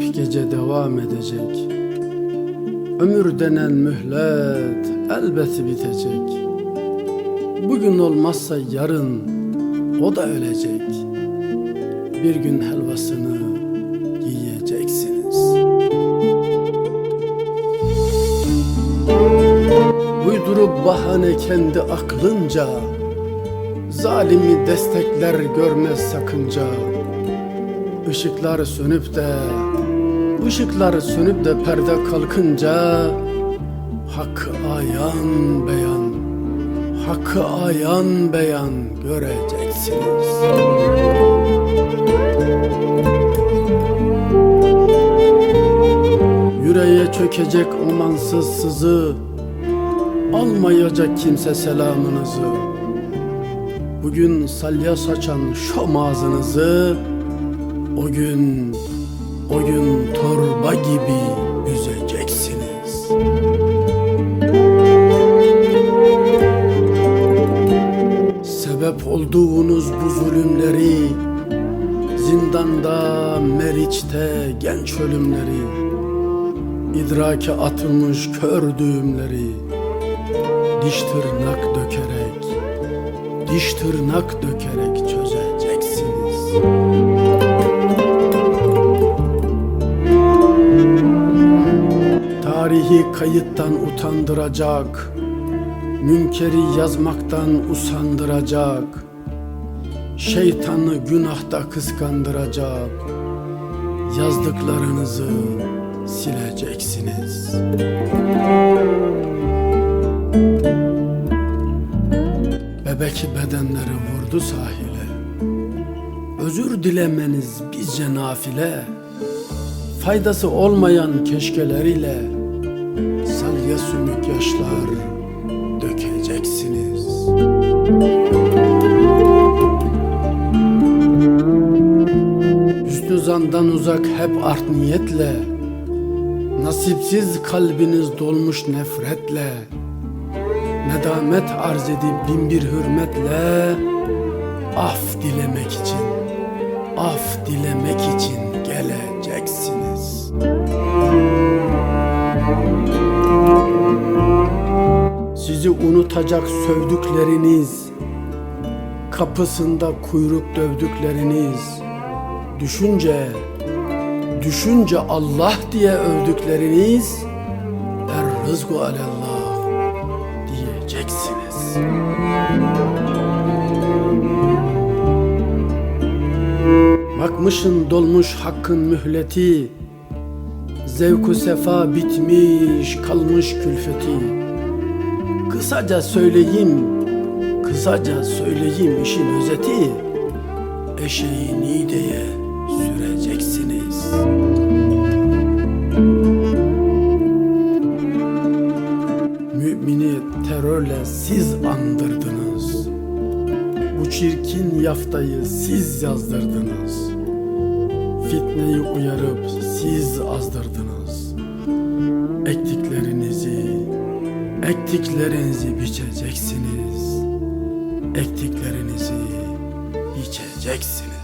devam edecek. Ömür denen mühlet elbet bitecek. Bugün olmazsa yarın o da ölecek. Bir gün helvasını yiyeceksiniz. Uydurup bahane kendi aklınca Zalimi destekler görmez sakınca Işıklar sönüp de ışıklar sönüp de perde kalkınca Hakkı ayan beyan Hakkı ayan beyan göreceksiniz. Yüreğe çökecek umansız sızı Almayacak kimse selamınızı. Bugün salya saçan şom ağzınızı O gün, o gün torba gibi büzeceksiniz. Sebep olduğunuz bu zulümleri Zindanda, Meriç'te genç ölümleri İdrake atılmış kör düğümleri Diş tırnak dökerek Diş tırnak dökerek çözeceksiniz Tarihi kayıttan utandıracak Münkeri yazmaktan usandıracak Şeytanı günahta kıskandıracak. Yazdıklarınızı sileceksiniz. Bebek bedenleri vurdu sahile. Özür dilemeniz bizce nafile. Faydası olmayan keşkeleriyle Salya sümük yaşlar dökeceksiniz. Hüsnü zandan uzak hep art niyetle Nasipsiz kalbiniz dolmuş nefretle Nedamet arz edip bin bir hürmetle Af dilemek için Af dilemek için geleceksiniz Sizi unutacak sövdükleriniz. Kapısında kuyruk dövdükleriniz. Düşünce Düşünce Allah diye övdükleriniz. Er rızku alallah diyeceksiniz. Bakmışın dolmuş hakkın mühleti. Zevku sefa bitmiş kalmış külfeti Kısaca söyleyeyim Kısaca söyleyeyim işin özeti. Eşeği nideye süreceksiniz. Mümini terörle siz andırdınız. Bu çirkin yaftayı siz yazdırdınız. Fitneyi uyarıp siz azdırdınız. Ektiklerinizi, ektiklerinizi biçeceksiniz. Ektiklerinizi biçeceksiniz